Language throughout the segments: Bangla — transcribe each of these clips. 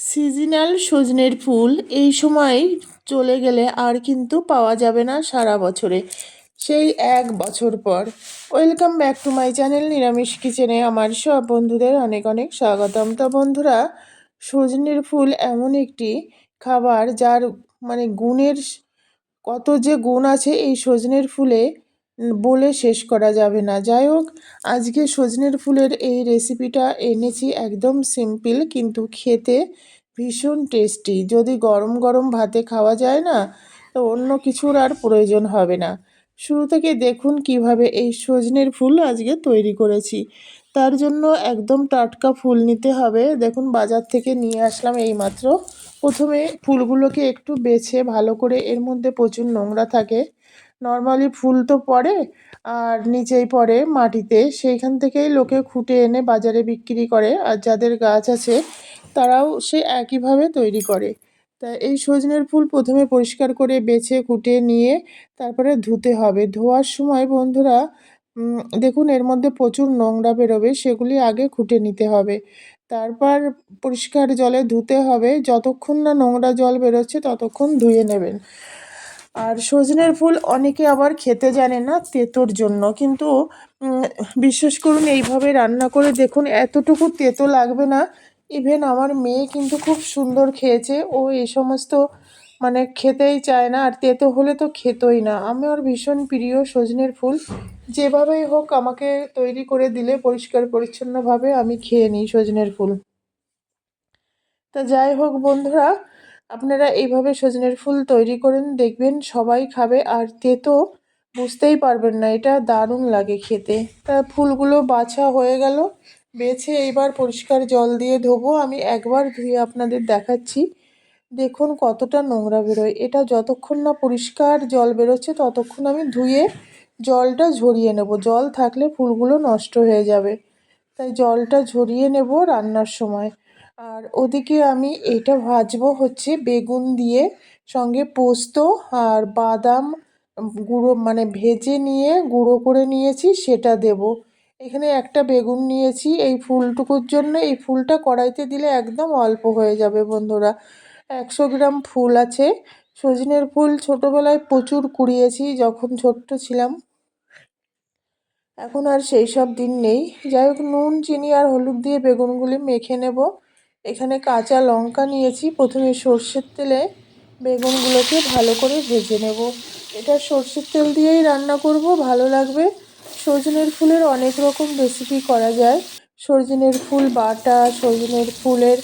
সিজনাল সজনের ফুল এই সময় চলে গেলে আর কিন্তু পাওয়া যাবে না সারা বছরে। সেই এক বছর পর। Welcome back to my channel নিরামিষ কিচেনে আমার সব বন্ধুদের অনেক অনেক স্বাগতম। তো বন্ধুরা, সজনের ফুল এমন একটি খাবার যার মানে গুণের কত যে গুণ আছে এই সজনের ফুলে বলে শেষ করা যাবে না। যাই হোক, আজকে সজনের ফুলের এই রেসিপিটা এনেছি একদম সিম্পল কিন্তু খেতে ভীষণ টেস্টি যদি গরম গরম ভাতে খাওয়া যায় না, তো অন্য কিছুর আর প্রয়োজন হবে না। শুরু থেকে দেখুন কীভাবে এই সজনের ফুল আজকে তৈরি করেছি। তার জন্য একদম টাটকা ফুল নিতে হবে। দেখুন, বাজার থেকে নিয়ে আসলাম এইমাত্র। প্রথমে ফুলগুলোকে একটু বেছে ভালো করে এর মধ্যে প্রচুর নোংরা থাকে। নর্মালি ফুল তো পড়ে, আর নিচেই পড়ে মাটিতে। সেইখান থেকেই লোকে খুঁটে এনে বাজারে বিক্রি করে, আর যাদের গাছ আছে তারাও সে একইভাবে তৈরি করে। তা এই সজনের ফুল প্রথমে পরিষ্কার করে বেছে, কুটে, নিয়ে তারপরে ধুতে হবে। ধোয়ার সময় বন্ধুরা দেখুন এর মধ্যে প্রচুর নোংরা বেরোবে, সেগুলি আগে খুঁটে নিতে হবে। তারপর পরিষ্কার জলে ধুতে হবে। যতক্ষণ না নোংরা জল বেরোচ্ছে ততক্ষণ ধুয়ে নেবেন। আর সজনের ফুল অনেকে আবার খেতে জানে না তেতোর জন্য। কিন্তু বিশ্বাস করুন, এইভাবে রান্না করে দেখুন, এতটুকু তেতো লাগবে না। ইভেন আমার মেয়ে কিন্তু খুব সুন্দর খেয়েছে। ও এই সমস্ত মানে খেতেই চায় না। আর তেতো হলে তো খেতই না। আমার ভীষণ প্রিয় সজনের ফুল। যেভাবেই হোক, আমাকে তৈরি করে দিলে পরিষ্কার পরিচ্ছন্নভাবে আমি খেয়ে নিই সজনের ফুল। তা যাই হোক বন্ধুরা আপনারা এইভাবে সজনের ফুল তৈরি করেন, দেখবেন সবাই খাবে আর তেতো বুঝতেই পারবেন না, এটা দারুণ লাগে খেতে। তা ফুলগুলো বাছা হয়ে গেল, বেছে এইবার পরিষ্কার জল দিয়ে ধোবো। আমি একবার ধুয়ে আপনাদের দেখাচ্ছি। দেখুন কতটা নোংরা বেরোয়। এটা যতক্ষণ না পরিষ্কার জল বেরোচ্ছে, ততক্ষণ আমি ধুয়ে জলটা ঝরিয়ে নেব। জল থাকলে ফুলগুলো নষ্ট হয়ে যাবে। তাই জলটা ঝরিয়ে নেব রান্নার সময়। আর ওদিকে আমি এটা ভাজবো হচ্ছে বেগুন দিয়ে সঙ্গে পোস্ত আর বাদাম গুঁড়ো মানে ভেজে নিয়ে গুঁড়ো করে নিয়েছি, সেটা দেব। এখানে একটা বেগুন নিয়েছি, এই ফুলটুকুর জন্য, এই ফুলটা কড়াইতে দিলে একদম অল্প হয়ে যাবে বন্ধুরা। একশো গ্রাম ফুল আছে, সজনের ফুল ছোটোবেলায় প্রচুর কুড়িয়েছি, যখন ছোট্ট ছিলাম। এখন আর সেই সব দিন নেই। যাই হোক, নুন, চিনি আর হলুদ দিয়ে বেগুনগুলি মেখে নেব। এখানে কাঁচা লঙ্কা নিয়েছি। প্রথমে সর্ষের তেলে বেগুনগুলোকে ভালো করে ভেজে নেব। এটা সর্ষের তেল দিয়েই রান্না করব, ভালো লাগবে। সজনের ফুলের অনেক রকম রেসিপি করা যায়। সজনের ফুল বাটা, সজনের ফুলের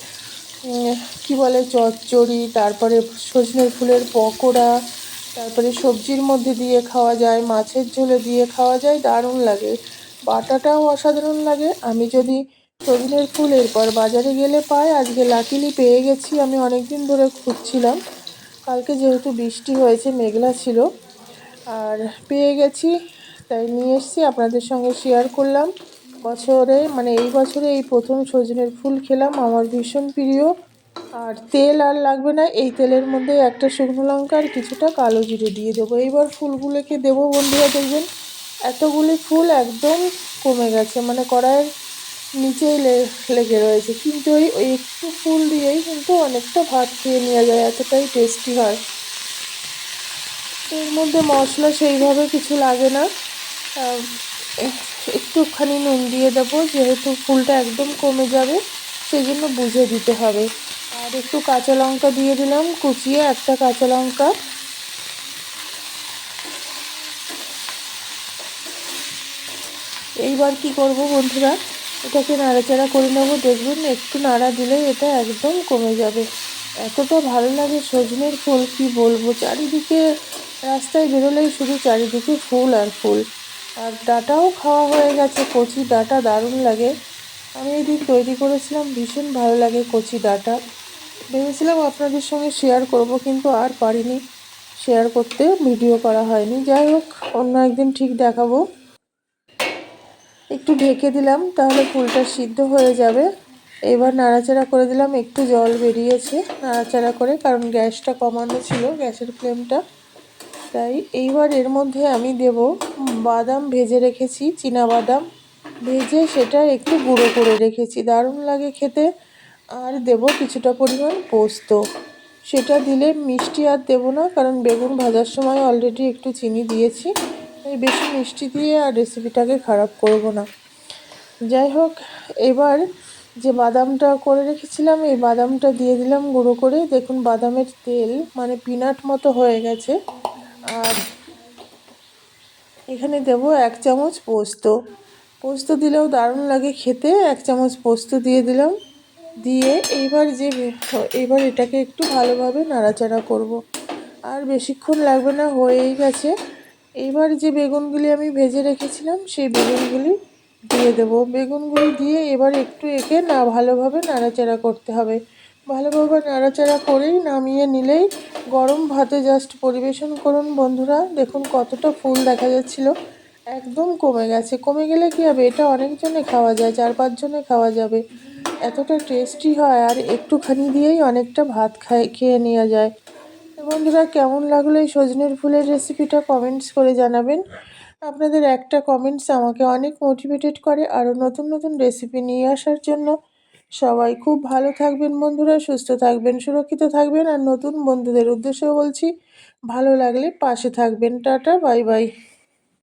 কি বলে, চচ্চড়ি, তারপরে সজনের ফুলের পকোড়া, তারপরে সবজির মধ্যে দিয়ে খাওয়া যায়, মাছের ঝোলে দিয়ে খাওয়া যায়, দারুণ লাগে। বাটাটাও অসাধারণ লাগে। আমি যদি সজনের ফুল। এরপর বাজারে গেলে পাই। আজকে লাকিলি পেয়ে গেছি। আমি অনেক দিন ধরে খুঁজছিলাম। কালকে যেহেতু বৃষ্টি হয়েছে, মেঘলা ছিল। আর পেয়ে গেছি। তাই নিয়ে এসছি। আপনাদের সঙ্গে শেয়ার করলাম। বছরে মানে এই বছরে এই প্রথম সজনের ফুল খেলাম। আমার ভীষণ প্রিয়। আর তেল আর লাগবে না। এই তেলের মধ্যে একটা শুকনো লঙ্কা আর কিছুটা কালো জিরে দিয়ে দেবো। এইবার ফুলগুলোকে দেবো। বন্ধুরা, দেখবেন এতগুলি ফুল একদম কমে গেছে। মানে কড়াইয়ের নিচেই লেগে রয়েছে। কিন্তু ওই ওই একটু ফুল দিয়েই কিন্তু অনেকটা ভাত খেয়ে নেওয়া যায়, এতটাই টেস্টি হয়। এর মধ্যে মশলা সেইভাবে কিছু লাগে না। একটুখানি নুন দিয়ে দেবো, যেহেতু ফুলটা একদম কমে যাবে সেই জন্য বুঝে দিতে হবে। আর একটু কাঁচা লঙ্কা দিয়ে দিলাম, কুচিয়ে একটা কাঁচা লঙ্কা। এইবার কি করব বন্ধুরা? এটাকে নাড়াচাড়া করে নেব। দেখবেন একটু নাড়া দিলেই এটা একদম কমে যাবে। এতটা ভালো লাগে সজনের ফুল, কি বলব? চারিদিকে রাস্তায় বেরোলেই শুধু চারিদিকে ফুল আর ফুল। আর ডাটাও খাওয়া হয়ে গেছে, কচি ডাটা দারুণ লাগে। আমি এদিন তৈরি করেছিলাম, ভীষণ ভালো লাগে কচি ডাটা। ভেবেছিলাম আপনাদের সঙ্গে শেয়ার করব, কিন্তু আর পারিনি। শেয়ার করতে ভিডিও করা হয়নি। যাই হোক, অন্য একদিন ঠিক দেখাবো। একটু ঢেকে দিলাম, তাহলে ফুলটা সিদ্ধ হয়ে যাবে। এবার নাড়াচাড়া করে দিলাম, একটু জল বেরিয়েছে নাড়াচাড়া করে, কারণ গ্যাসটা কমানো ছিল, গ্যাসের ফ্লেমটা। তাই এইবার এর মধ্যে আমি দেব বাদাম ভেজে রেখেছি বাদাম। ভেজে সেটা একটু গুঁড়ো করে রেখেছি, দারুণ লাগে খেতে। আর দেব কিছুটা পরিমাণ পোস্ত। সেটা দিলে মিষ্টি আর দেবো না, কারণ বেগুন ভাজার সময় অলরেডি একটু চিনি দিয়েছি। তাই বেশি মিষ্টি দিয়ে আর রেসিপিটাকে খারাপ করব না। যাই হোক, এবার যে বাদামটা করে রেখেছিলাম, এই বাদামটা দিয়ে দিলাম গুঁড়ো করে। দেখুন, বাদামের তেল মানে পিনাট মতো হয়ে গেছে। আর এখানে দেব এক চামচ পোস্ত। পোস্ত দিলেও দারুণ লাগে খেতে। এক চামচ পোস্ত দিয়ে দিলাম। দিয়ে এইবার যে এবার এটাকে একটু ভালোভাবে নাড়াচাড়া করব। আর বেশিক্ষণ লাগবে না, হয়েই গেছে। এইবার যে বেগুনগুলি আমি ভেজে রেখেছিলাম, সেই বেগুনগুলি দিয়ে দেব। বেগুনগুলি দিয়ে এবার একটু একে না ভালোভাবে নাড়াচাড়া করতে হবে। ভালোভাবে নাড়াচাড়া করেই নামিয়ে নিলেই গরম ভাতে জাস্ট পরিবেশন করুন বন্ধুরা। দেখুন কতটা ফুল দেখা যাচ্ছিল। একদম কমে গেছে। কমে গেলে কী হবে? এটা অনেকজনে খাওয়া যায়, চার পাঁচজনে খাওয়া যাবে। এতটা টেস্টি হয় আর একটুখানি দিয়েই অনেকটা ভাত খায়, খেয়ে নেওয়া যায়। বন্ধুরা, কেমন লাগল এই সজনের ফুলের রেসিপিটা কমেন্টস করে জানাবেন। আপনাদের একটা কমেন্টস আমাকে অনেক মোটিভেটেড করে আরও নতুন নতুন রেসিপি নিয়ে আসার জন্য। সবাই খুব ভালো থাকবেন বন্ধুরা, সুস্থ থাকবেন, সুরক্ষিত থাকবেন। আর নতুন বন্ধুদের উদ্দেশ্যে বলছি, ভালো লাগলে পাশে থাকবেন। Tata bye bye